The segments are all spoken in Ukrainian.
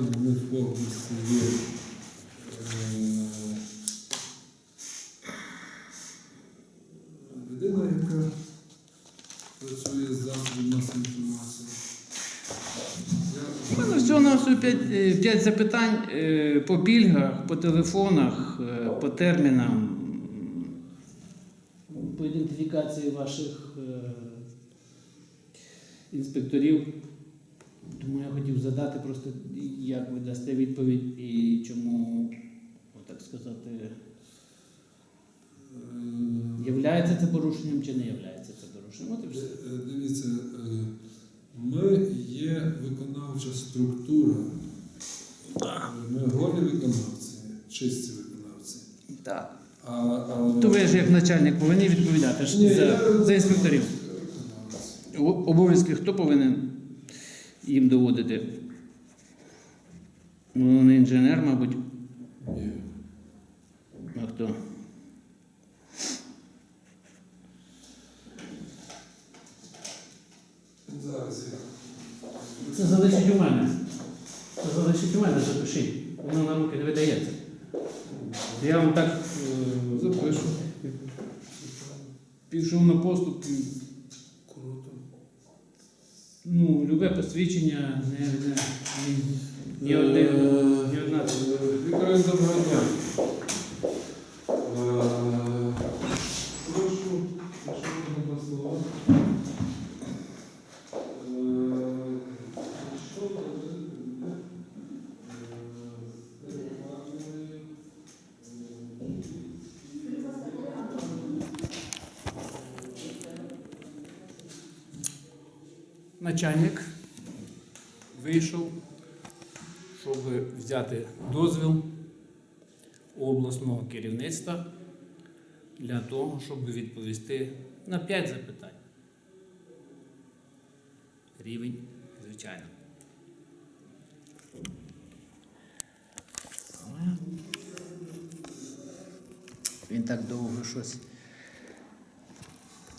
у них в області є. е, Людина, яка працює з засобів масової інформації. У Я- мене всього на всього 5, 5 запитань е, по пільгах, по телефонах, е, по термінам, по ідентифікації ваших е, інспекторів. Тому я хотів задати просто, як ви дасте відповідь і чому, так сказати, Е, являється це порушенням чи не являється це порушенням. От і все. Е, Дивіться, е, ми є виконавча структура. Ми голі виконавці, чисті виконавці. Так. А, а... То ви ж як начальник повинні відповідати ж Ні, за, я- за інспекторів. Обов'язки хто повинен їм доводити? Ну, не інженер, мабуть. Ні. А хто? Зараз я. Це залишить у мене. Це залишить у мене, запишіть. Воно на руки не видається. Я вам так е, Запишу. пішов на поступ. Ну, посвідчення, не, не, ні, ні, один, ні одна. Вікторин, доброго дня. Е, Прошу, мене два слова. Е, е, е, Начальник вийшов, щоб взяти дозвіл обласного керівництва для того, щоб відповісти на 5 запитань. Рівень, звичайно. Він так довго щось.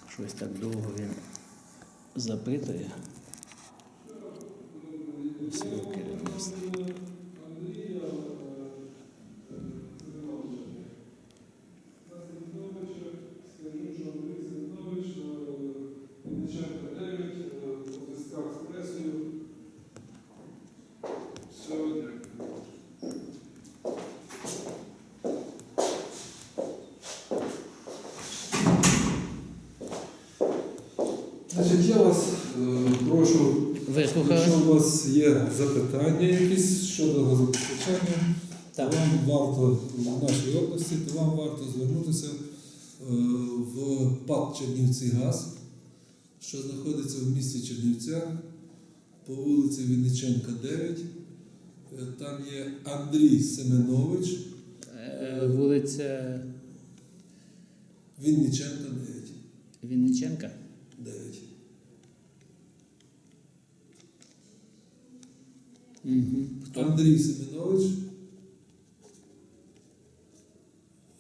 Щось так довго він запитує свого керівництва. Скажу, що Андрій Сидорович, Вінниченко 9, у зв'язках з пресою. Все, дякую. Значить, я вас е, прошу Вислухали? Якщо у вас є запитання якісь щодо газопостачання, Так. то вам варто в нашій області, то вам варто звернутися е, в ПАД Чернівці Газ, що знаходиться в місті Чернівцях по вулиці Вінниченка 9. Е, Там є Андрій Семенович, Е, Вулиця Вінниченка 9. Вінниченка. 9. Угу. Хто? Андрій Семенович.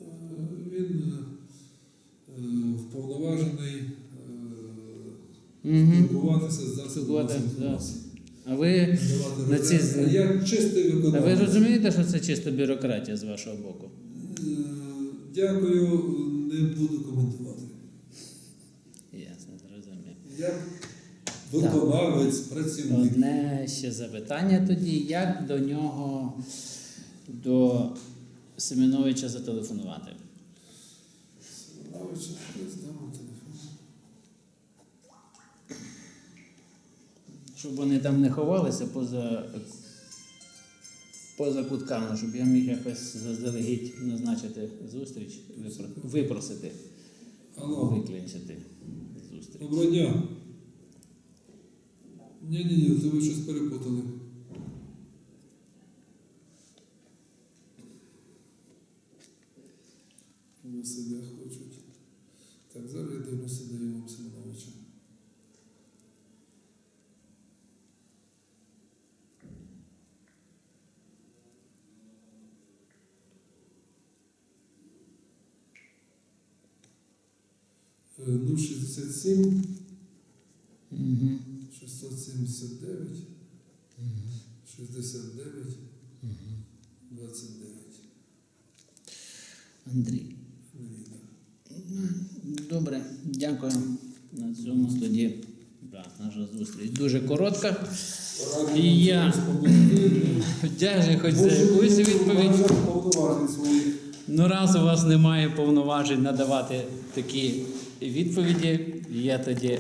Е, Він е, вповноважений е, Угу. спілкуватися з засобами інформації. А ви, на ці Я чистий а ви розумієте, що це чисто бюрократія з вашого боку? Дякую, не буду коментувати. Виконавець, працівник. Одне ще запитання тоді, як до нього, до Семеновича зателефонувати? Семенович, я здам телефон. Щоб вони там не ховалися поза, поза кутками, щоб я міг якось заздалегідь назначити зустріч, випросити, Алло. виклинчити зустріч. Доброго дня. Ні, ні, ні, то ви щось перепутали. Ви себе хочуть. Так, зараз я дивлюся, вам Семеновича. Е, 067 Угу. 679 69, 29. Андрій. Добре, дякую. На цьому тоді да, наша зустріч дуже коротка. І я вдячний хоч за якусь відповідь. Ну, раз у вас немає повноважень надавати такі відповіді, я тоді